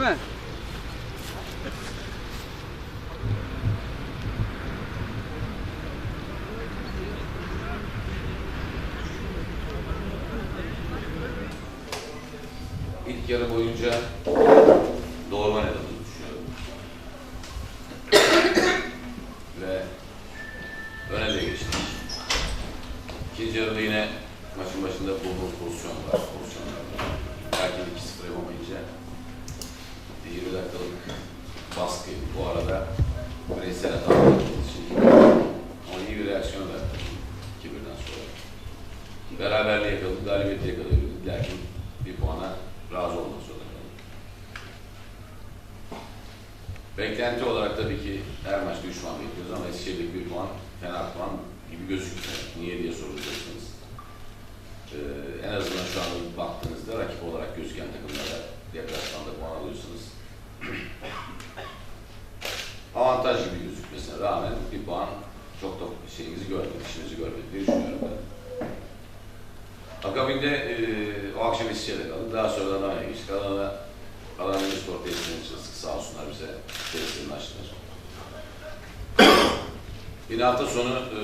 Kime? İlk yarı boyunca doğru oynadığımızı düşünüyorum. Ve öne de geçtik. İkinci yarıda yine maçın başında bulduğumuz pozisyon var. Belki 2-0 yapamayınca 20 dakikalık baskı bu arada bireysel hata yaptığımız için ama iyi bir reaksiyon da 2-1'den sonra. Beraberliği yakaladık, galibiyeti yakalayabildik. Lakin bir puana razı olmak zorunda kaldık. Beklenti olarak tabii ki her maçta 3 puan bekliyoruz ama Eskişehir'deki bir puan fena puan gibi gözüküyor. Niye diye soracaksınız. Ee, en azından şu an baktığınızda rakip olarak gözüken takımlara deplasmanda puan alıyorsunuz. Avantaj gibi gözükmesine rağmen bir puan çok da şeyimizi görmedik, işimizi görmedik diye düşünüyorum ben. Akabinde e, o akşam Eskişehir'de kaldık. Daha sonra geçtik. Adana'da Adana Demirspor tesisinin çalıştık. Sağ olsunlar bize tesisini açtılar. Yine hafta sonu e,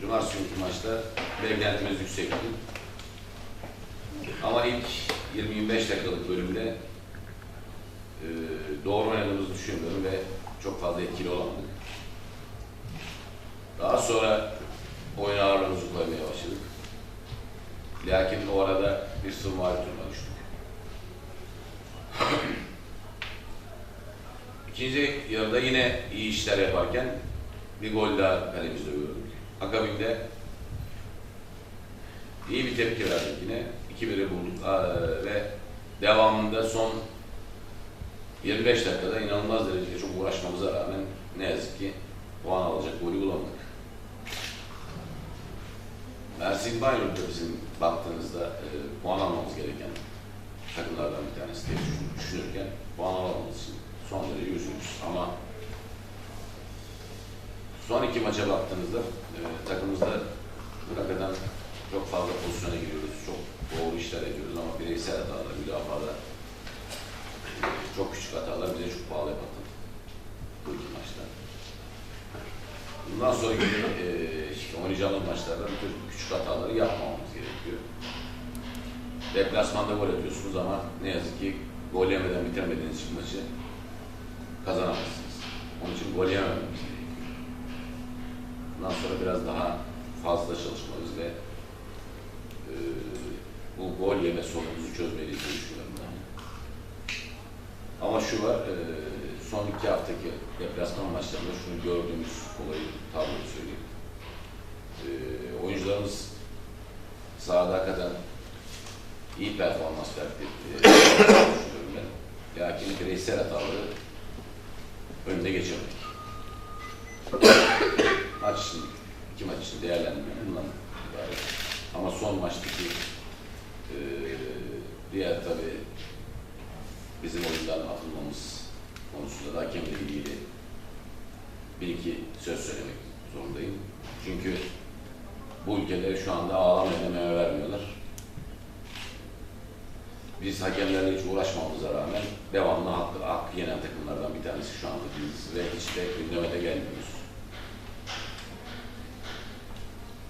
Cumartesi günkü maçta beklentimiz yüksekti. Ama ilk 20-25 dakikalık bölümde e, doğru oynadığımızı düşünmüyorum ve çok fazla etkili olamadık. Daha sonra oyun ağırlığımızı koymaya başladık. Lakin o arada bir sırmari turuna düştük. İkinci yarıda yine iyi işler yaparken bir gol daha kalemizde gördük. Akabinde iyi bir tepki verdik yine. 2-1'i bulduk ve devamında son 25 dakikada inanılmaz derecede çok uğraşmamıza rağmen ne yazık ki puan alacak golü bulamadık. Mersin Bayern'de bizim baktığınızda e, puan almamız gereken takımlardan bir tanesi diye düşün- düşünürken puan alamamız için son derece üzgünüz. Ama son iki maça baktığınızda e, takımımızda hakikaten çok fazla pozisyona giriyoruz. Çok doğru işler yapıyoruz ama bireysel hatalar, müdafada e, çok küçük hatalar bize çok pahalı yaptı bu iki maçta. Bundan sonraki e, oynayacağımız maçlarda bu küçük hataları yapmamamız gerekiyor. Deplasmanda gol atıyorsunuz ama ne yazık ki gol yemeden bitirmediğiniz için maçı kazanamazsınız. Onun için gol yemememiz gerekiyor. Bundan sonra biraz daha fazla çalışmalıyız ve e, bu gol yeme sorunumuzu çözmeliyiz düşünüyorum ben. Ama şu var, e, son iki haftaki deplasman maçlarında şunu gördüğümüz olayı tabloyu söyleyeyim. E, oyuncularımız sahada hakikaten iyi performans verdi. E, düşünüyorum ben. Lakin bireysel hataları önüne geçemedik. maç için, iki maç için değerlendirmenin bundan ibaret. Ama son maçtaki e, diğer tabii bizim oyundan atılmamız konusunda da hakemle ilgili bir iki söz söylemek zorundayım. Çünkü bu ülkeleri şu anda ağlamaya meyve vermiyorlar. Biz hakemlerle hiç uğraşmamıza rağmen devamlı hakkı, hakkı yenen takımlardan bir tanesi şu anda biz ve hiç de gündeme de gelmiyoruz.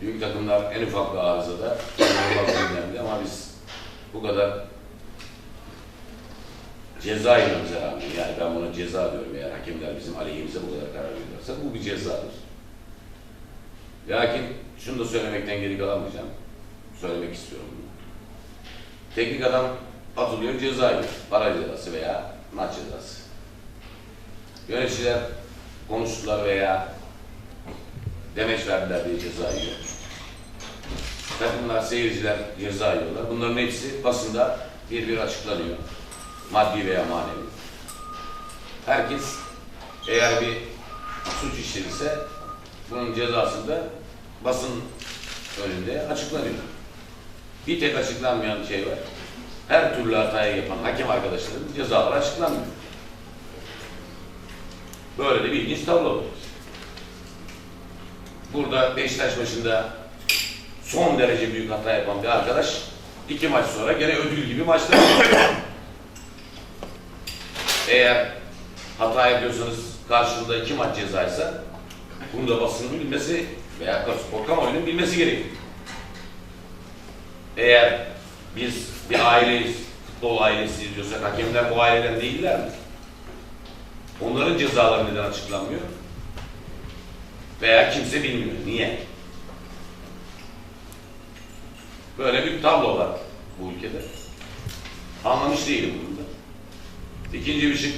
Büyük takımlar en ufak bir arızada inanılmaz önemli ama biz bu kadar ceza yememize rağmen yani ben buna ceza diyorum eğer hakemler bizim aleyhimize bu kadar karar veriyorlarsa bu bir cezadır. Lakin şunu da söylemekten geri kalamayacağım. Söylemek istiyorum bunu. Teknik adam atılıyor ceza yiyor. Para cezası veya maç cezası. Yöneticiler konuştular veya demeç verdiler diye ceza yiyor. Takımlar, seyirciler ceza yiyorlar. Bunların hepsi basında bir bir açıklanıyor. Maddi veya manevi. Herkes eğer bir suç işlediyse bunun cezası da basın önünde açıklanıyor. Bir tek açıklanmayan şey var. Her türlü hatayı yapan hakem arkadaşların cezaları açıklanmıyor. Böyle de bir ilginç tablo. Burada Beşiktaş maçında son derece büyük hata yapan bir arkadaş iki maç sonra gene ödül gibi maçlar Eğer hata yapıyorsanız karşılığında iki maç cezaysa bunu da basının bilmesi veya spor kamuoyunun bilmesi gerekir. Eğer biz bir aileyiz, futbol ailesi diyorsak hakemler bu aileden değiller mi? Onların cezaları neden açıklanmıyor? Veya kimse bilmiyor. Niye? Böyle bir tablo var bu ülkede. Anlamış değilim bunu da. İkinci bir şey.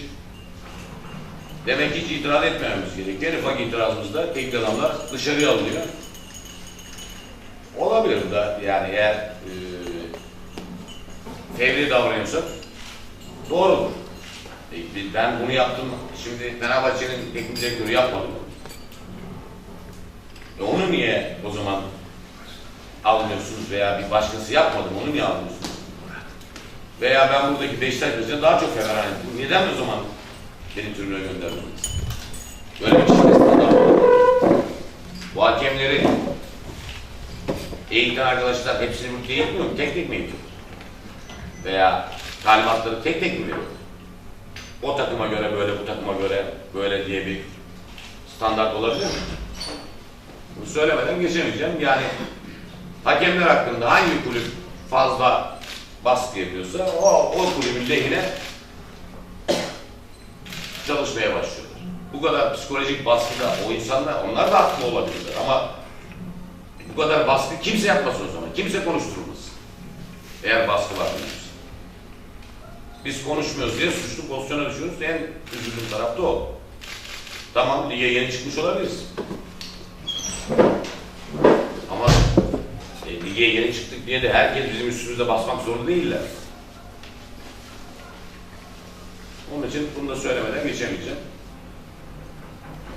Demek hiç itiraz etmememiz gerekiyor. En ufak itirazımızda tek adamlar dışarıya alınıyor. Olabilir da yani eğer e, fevri davranıyorsak doğrudur. E, ben bunu yaptım. Şimdi Fenerbahçe'nin teknik direktörü yapmadı mı? E onu niye o zaman almıyorsunuz veya bir başkası yapmadı mı onu niye almıyorsunuz? Veya ben buradaki Beşiktaş mesela daha çok Fener ettim. Neden o zaman beni tribüne gönderdiniz? Böyle bir var. Bu hakemleri eğiten arkadaşlar hepsini birlikte eğitmiyor mu? Tek tek mi eğitiyor? Veya talimatları tek tek mi veriyor? O takıma göre böyle, bu takıma göre böyle diye bir standart olabilir mi? Bunu söylemeden geçemeyeceğim. Yani hakemler hakkında hangi kulüp fazla baskı yapıyorsa o, o kulübün lehine çalışmaya başlıyorlar. Bu kadar psikolojik baskıda o insanlar, onlar da haklı olabilirler ama bu kadar baskı kimse yapmasın o zaman. Kimse konuşturulmasın. Eğer baskı var diyorsa. Biz konuşmuyoruz diye suçlu pozisyona düşüyoruz. En üzüldüğüm taraf da o. Tamam lige yeni çıkmış olabiliriz. E, lige yeni çıktık diye de herkes bizim üstümüze basmak zorunda değiller. Onun için bunu da söylemeden geçemeyeceğim.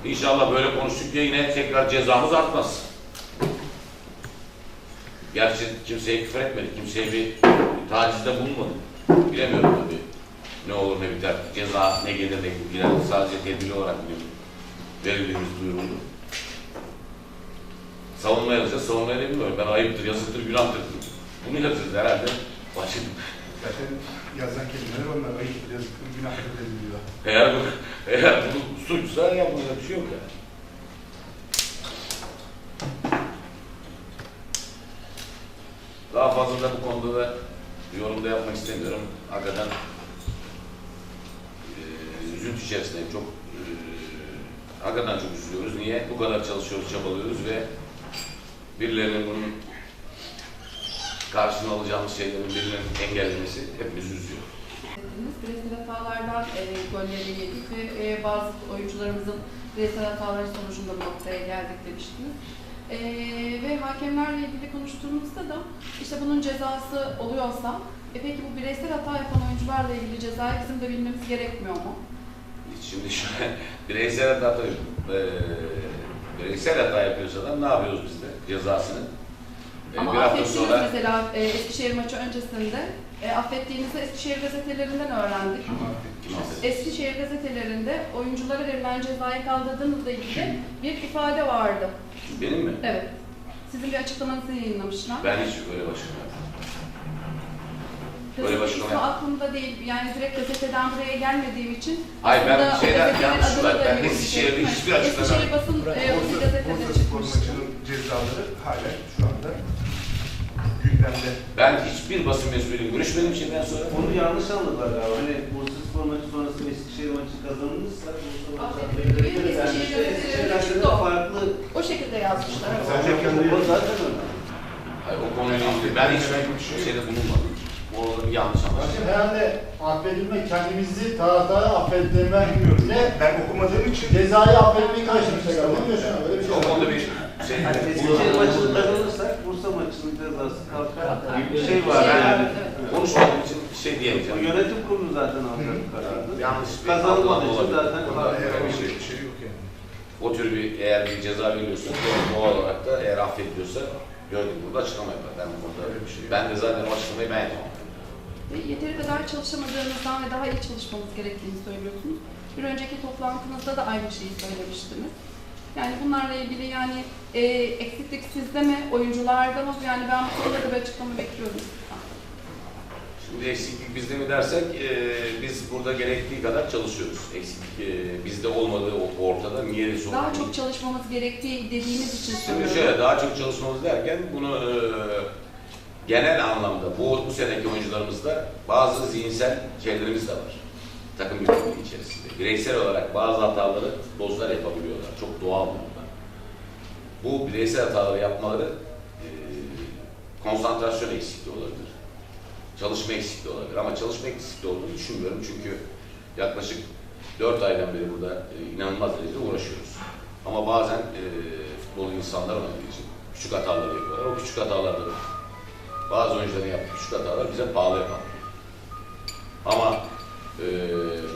İnşallah böyle konuştuk diye yine tekrar cezamız artmaz. Gerçi kimseye küfür etmedik, kimseye bir tacizde bulunmadık. Bilemiyorum tabii. Ne olur ne biter, ceza ne gelir ne gider. Sadece tedbirli olarak biliyorum. Verildiğimiz duyuruldu. Savunma yazacağız, savunma edemiyorum. Ben ayıptır, yazıktır, günahtır. Bunu yazacağız herhalde. Başladım. Zaten yazan kelimeler onlar ayıp, yazık, günah ediliyor. Eğer bu, eğer bu suçsa yapılacak bir şey yok yani. Daha fazla da bu konuda da yorum da yapmak istemiyorum. Hakikaten e, üzüntü içerisindeyim. Çok e, hakikaten çok üzülüyoruz. Niye? Bu kadar çalışıyoruz, çabalıyoruz ve birilerinin bunun karşını alacağımız şeylerin birinin engellemesi hepimizi üzüyor. Bireysel hatalardan e, golleri yedik ve e, bazı oyuncularımızın bireysel hataları sonucunda bu noktaya geldik demiştiniz. E, ve hakemlerle ilgili konuştuğumuzda da işte bunun cezası oluyorsa e, peki bu bireysel hata yapan oyuncularla ilgili cezayı bizim de bilmemiz gerekmiyor mu? Şimdi şöyle bireysel hata tabii eee bireysel hata yapıyorsa da ne yapıyoruz biz de cezasını? Eee, Ama bir hafta sonra mesela e, Eskişehir maçı öncesinde e, affettiğinizi Eskişehir gazetelerinden öğrendik. Eskişehir gazetelerinde oyunculara verilen cezayı kaldırdığınızla ilgili bir ifade vardı. Benim mi? Evet. Sizin bir açıklamanızı yayınlamışlar. Ben hiç öyle başlamıyorum. Böyle yap- aklımda değil. Yani direkt gazeteden buraya gelmediğim için Hayır, ben aslında o şeyden gazetenin yanlış adını var. da Ben. Eskişehir'de hiçbir açıklama Eskişehir basın e, bir gazetede çıkmıştı. cezaları hala şu anda gündemde. Ben hiçbir basın mensubuyle görüşmedim şimdiden sonra. Onu yanlış anladılar galiba. Hani Bursa Spor maçı sonrası Eskişehir maçı kazanılırsa Bursa maçı Affedildi. Eskişehir Eskişehir gazetelerinde gazetelerinde çıktı o. farklı. O şekilde yazmışlar. Sadece kendi zaten öyle. Hayır, o konuyla ilgili ben hiç bir şeyde bulunmadım. O bir yanlış anlaşılma. herhalde affedilme kendimizi taraftara affettirme ile Ben okumadığım için cezayı affetmeyi. Değil mi Yaşar? Öyle bir şey O var. konuda bir şey Hani Eskişehir maçını kazanırsak Bursa maçının cezası kalkar gibi bir şey var Şey, yani. konuşmadığım için bir şey O diyemeyeceğim. yönetim kurulu zaten alacak bu kararı. Yanlış bir Kazanılmadığı için olabilir. zaten Bunda farklı herhangi bir bir şey- şey yok yani. O tür bir eğer bir ceza veriyorsa doğal olarak da eğer affediliyorsa gördük burada açıklama yapar. Ben bu konuda Öyle bir şey yok. ben de zaten o açıklamayı ben yapamam. Yeteri kadar çalışamadığınızdan ve daha iyi çalışmamız gerektiğini söylüyorsunuz. Bir önceki toplantınızda da aynı şeyi söylemiştiniz. Yani bunlarla ilgili yani e, eksiklik sizde mi, oyuncularda mı? Yani ben bu konuda da bir açıklama bekliyorum. Şimdi eksiklik bizde mi dersek, e, biz burada gerektiği kadar çalışıyoruz. Eksiklik e, bizde olmadığı ortada. Niye sorun Daha çok çalışmamız gerektiği dediğiniz için Şimdi şöyle daha çok çalışmamız derken bunu e, genel anlamda bu, bu seneki oyuncularımızda bazı zihinsel şeylerimiz de var. Takım yönetimi içerisinde. Bireysel olarak bazı hataları futbolcular yapabiliyorlar. Çok doğal bunlar. Bu bireysel hataları yapmaları e, konsantrasyon eksikliği olabilir. Çalışma eksikliği olabilir. Ama çalışma eksikliği olduğunu düşünmüyorum. Çünkü yaklaşık 4 aydan beri burada e, inanılmaz derecede uğraşıyoruz. Ama bazen e, futbolu insanlar oynadığı için küçük hatalar yapıyorlar. O küçük hatalarda bazı oyuncuların yaptığı küçük hatalar bize pahalıya patlıyor. Ama e,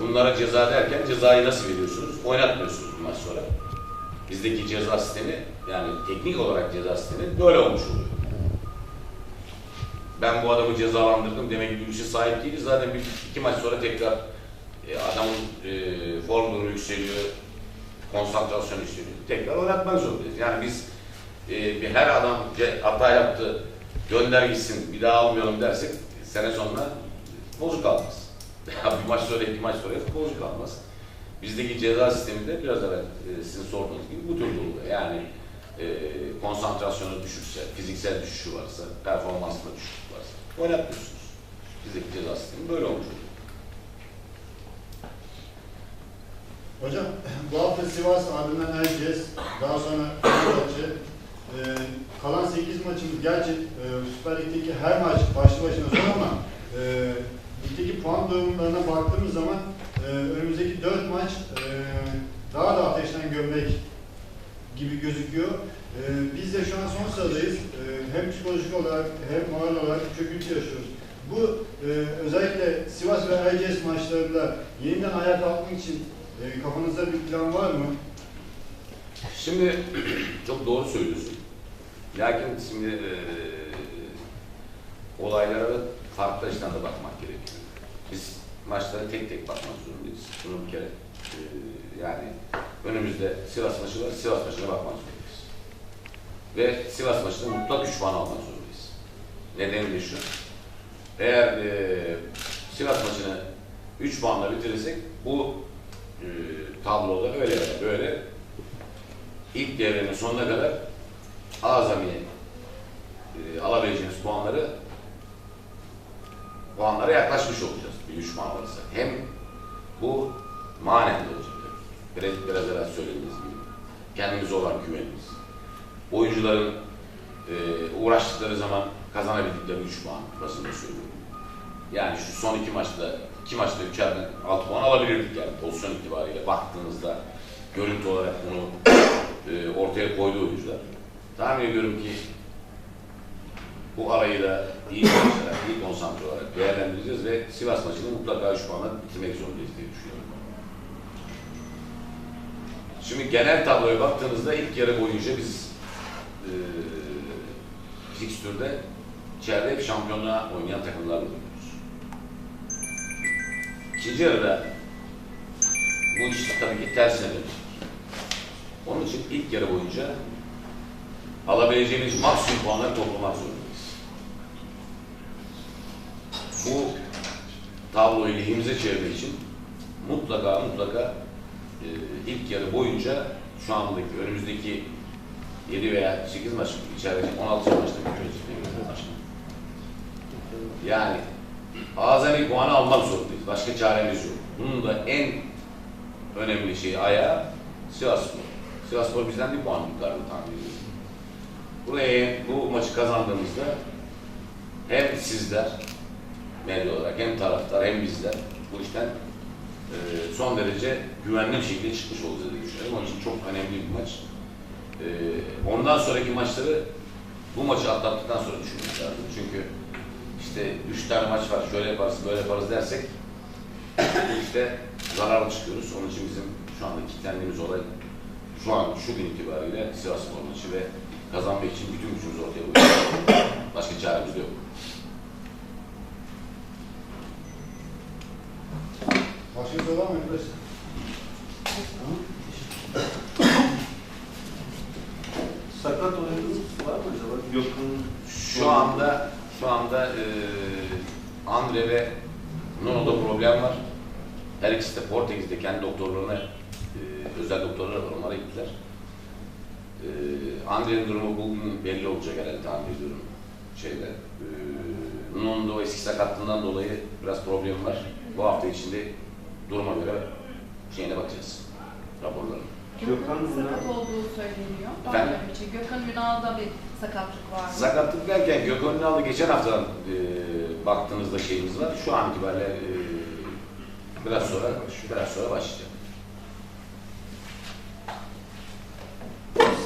bunlara ceza derken cezayı nasıl veriyorsunuz? Oynatmıyorsunuz bir maç sonra. Bizdeki ceza sistemi yani teknik olarak ceza sistemi böyle olmuş oluyor. Ben bu adamı cezalandırdım demek gibi bir şey sahip değiliz. Zaten bir iki maç sonra tekrar e, adamın e, form durumu yükseliyor, konsantrasyon yükseliyor. Tekrar oynatmak zorundayız. Yani biz e, bir her adam hata yaptı, gönder gitsin, bir daha almayalım dersek sene sonunda futbolcu kalmaz. bir maç sonra, iki maç sonra futbolcu kalmaz. Bizdeki ceza sisteminde biraz evvel e, sizin sorduğunuz gibi bu tür oluyor. Yani e, konsantrasyonu düşükse, fiziksel düşüşü varsa, performansında düşüklük varsa oynatmıyorsunuz. Bizdeki ceza sistemi böyle olmuş oluyor. Hocam bu hafta Sivas ardından Erciyes, daha sonra Fenerbahçe. Ee, kalan 8 maçımız gerçi e, Süper Lig'deki her maç başlı başına zor ama e, ligdeki puan durumlarına baktığımız zaman e, önümüzdeki 4 maç e, daha da ateşten gömlek gibi gözüküyor. E, biz de şu an son sıradayız. E, hem psikolojik olarak hem moral olarak çöküntü yaşıyoruz. Bu e, özellikle Sivas ve Erciyes maçlarında yeniden ayağa kalkmak için e, kafanızda bir plan var mı? Şimdi çok doğru söylüyorsun. Lakin şimdi eee olaylara farklı açıdan da bakmak gerekiyor. Biz maçlara tek tek bakmak zorundayız. Bunu bir kere eee, yani önümüzde Sivas maçı var, Sivas maçına bakmak zorundayız. Ve Sivas maçında mutlak 3 puan almak zorundayız. Nedeni de şu. Eğer eee Sivas maçını 3 puanla bitirirsek bu eee tabloda öyle böyle ilk devrenin sonuna kadar azamiye e, alabileceğimiz puanları puanlara yaklaşmış olacağız bir üç puan alırsak. Hem bu manen de olacak. Biraz, biraz evvel söylediğiniz gibi. Kendimize olan güvenimiz. Oyuncuların e, uğraştıkları zaman kazanabildikleri 3 puan. Burasını söylüyorum. Yani şu son iki maçta, iki maçta üçerden 6 puan alabilirdik yani pozisyon itibariyle baktığınızda görüntü olarak bunu e, ortaya koyduğu oyuncular. Tahmin ediyorum ki bu arayı da iyi çalışarak, iyi konsantre olarak değerlendireceğiz ve Sivas maçını mutlaka 3 puanla bitirmek zorundayız diye düşünüyorum. Şimdi genel tabloya baktığınızda ilk yarı boyunca biz e, fikstürde içeride hep şampiyonluğa oynayan takımlarla oynuyoruz. İkinci yarıda bu iş tabii ki tersine dönecek. Onun için ilk yarı boyunca alabileceğimiz maksimum puanları toplamak zorundayız. Bu tabloyu lehimize çevirmek için mutlaka mutlaka e, ilk yarı boyunca şu andaki önümüzdeki 7 veya 8 maç içerideki 16 maçta. Yani azami puanı almak zorundayız. Başka çaremiz yok. Bunun da en önemli şeyi ayağı Sivasspor. Sivasspor bizden bir puan yukarıda tahmin Buraya bu maçı kazandığımızda hem sizler medya olarak hem taraftar hem bizler bu işten e, son derece güvenli bir şekilde çıkmış olacağız diye düşünüyorum. Onun için çok önemli bir maç. E, ondan sonraki maçları bu maçı atlattıktan sonra düşünmek lazım. Çünkü işte üç tane maç var, şöyle yaparız, böyle yaparız dersek işte zararlı çıkıyoruz. Onun için bizim şu anda kilitlendiğimiz olay şu an şu gün itibariyle Sivas Spor maçı ve kazanmak için bütün gücümüzü ortaya koyuyoruz. Başka çaremiz yok. Başka bir soru var mı arkadaşlar? Sakat oyuncunuz var mı acaba? Gökhan Şu anda şu anda e, Andre ve Nuno'da problem var. Her ikisi de Portekiz'de kendi doktorlarına, e, özel doktorlar var, onlara gittiler. E, Andre'nin durumu bugün belli olacak herhalde Andre durumu şeyde. E, Nuno'nun da o eski sakatlığından dolayı biraz problem var. Bu hafta içinde duruma göre şeyine bakacağız, raporlarına. Gökhan'ın Gökhan sakat olduğu söyleniyor. Efendim? mı bir şey? Gökhan Ünal'da bir sakatlık var mı? Sakatlık derken Gökhan Ünal'ı geçen hafta e, baktığınızda şeyimiz var. Şu an itibariyle e, biraz sonra biraz sonra başlayacak.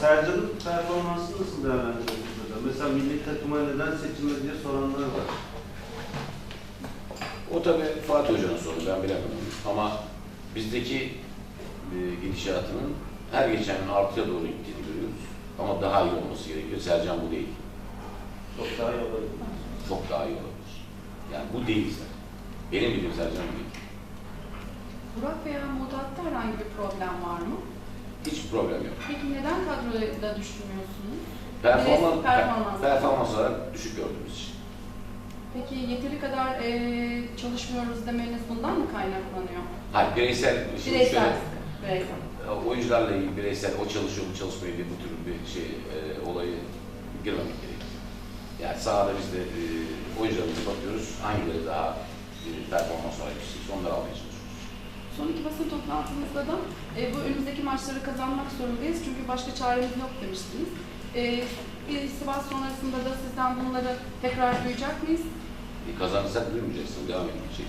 Sercan'ın performansı nasıl değerlendiriyorsunuz hocam? Mesela milli takıma neden seçilmedi diye soranlar var. O tabii Fatih Hoca'nın sorunu ben bilemem. Ama bizdeki e, gidişatının her geçen gün artıya doğru gittiğini görüyoruz. Ama daha iyi olması gerekiyor. Sercan bu değil. Çok daha iyi olabilir. Çok daha iyi olabilir. Yani bu değil zaten. Benim bildiğim Sercan bu değil. Burak veya Mudat'ta herhangi bir problem var mı? Hiç problem yok. Peki neden kadroda düşünmüyorsunuz? Performans, performans. performans olarak düşük gördüğümüz için. Peki yeteri kadar eee, çalışmıyoruz demeniz bundan mı kaynaklanıyor? Hayır, bireysel, şimdi Bireysel. şöyle, Bireysel. e, oyuncularla ilgili bireysel, o çalışıyor, bu çalışmıyor diye bu tür bir şey, e, olayı girmemek gerekiyor. Yani sahada biz de e, oyuncularımıza bakıyoruz, hangileri daha e, performans sahipsiz, onları almaya çalışıyoruz. Son iki basın toplantımızda da e, bu önümüzdeki maçları kazanmak zorundayız çünkü başka çaremiz yok demiştiniz. E, bir Sivas sonrasında da sizden bunları tekrar duyacak mıyız? E, kazanırsak duymayacaksın, devam edecek.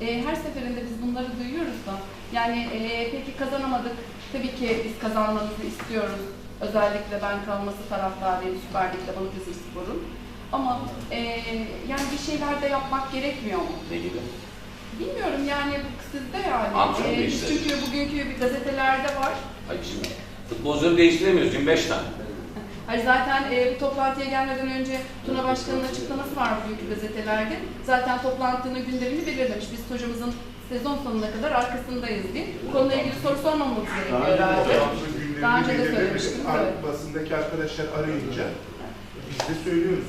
E, her seferinde biz bunları duyuyoruz da. Yani e, peki kazanamadık. Tabii ki biz kazanmanızı istiyoruz. Özellikle ben kalması taraftarıyım Süper Lig'de Balıkesir Spor'un. Ama e, yani bir şeyler de yapmak gerekmiyor mu? Ne gibi? Bilmiyorum yani bu sizde yani. Antrenör E, değişti. çünkü bugünkü bir gazetelerde var. Hayır şimdi futbolcuları değiştiremiyoruz, 25 tane. Hayır zaten e, bu toplantıya gelmeden önce Tuna Başkan'ın açıklaması var bugünkü gazetelerde. Zaten toplantının gündemini belirlemiş. Biz hocamızın sezon sonuna kadar arkasındayız diye. Bu konuyla ilgili soru sormamamız gerekiyor herhalde. Daha önce de söylemiştim, evet. Basındaki arkadaşlar arayınca biz de söylüyoruz.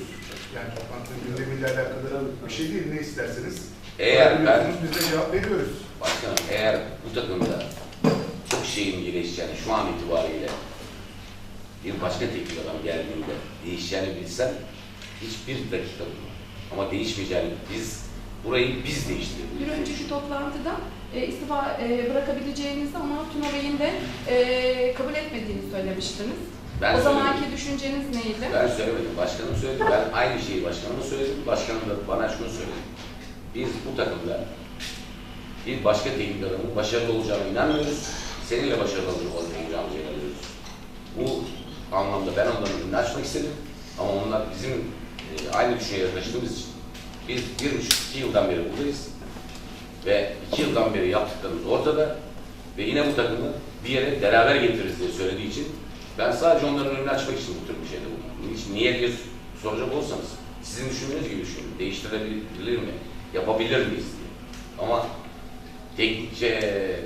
Yani toplantının gündemiyle alakalı bir şey değil. Ne isterseniz Eğer ben biz de cevap veriyoruz. Başkanım eğer bu takımda çok şeyin gelişeceğini şu an itibariyle bir başka teknik adam geldiğinde değişeceğini bilsem hiçbir dakika durmam. Ama değişmeyeceğini biz burayı biz Bir değiştirdik. önceki toplantıda e, istifa e, bırakabileceğinizi ama Tuna Bey'in de e, kabul etmediğini söylemiştiniz. Ben o söylemedim. zamanki düşünceniz neydi? Ben söylemedim. Başkanım söyledi. Ben aynı şeyi başkanıma söyledim. Başkanım da bana şunu söyledi. Biz bu takımda bir başka teknik adamın başarılı olacağına inanmıyoruz. Seninle başarılı olacağımıza inanıyoruz. Bu anlamda ben onların önünü açmak istedim. Ama onlar bizim e, aynı düşünceye yaklaştığımız için biz bir buçuk iki yıldan beri buradayız. Ve iki yıldan beri yaptıklarımız ortada. Ve yine bu takımı bir yere beraber getiririz diye söylediği için ben sadece onların önünü açmak için bu tür bir şeyde bulundum. Niye diye soracak olsanız sizin düşündüğünüz gibi düşünün. Değiştirebilir mi? Yapabilir miyiz diye. Ama teknik şey,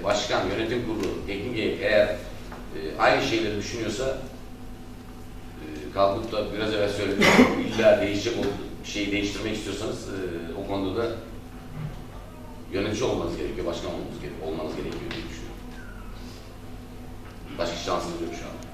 başkan, yönetim kurulu, teknik eğer e, aynı şeyleri düşünüyorsa e, kalkıp da biraz evvel söylediğim illa değişecek o şeyi değiştirmek istiyorsanız e, o konuda da yönetici olmanız gerekiyor, başkan olmanız, gere- olmanız gerekiyor diye düşünüyorum. Başka şansınız yok şu an.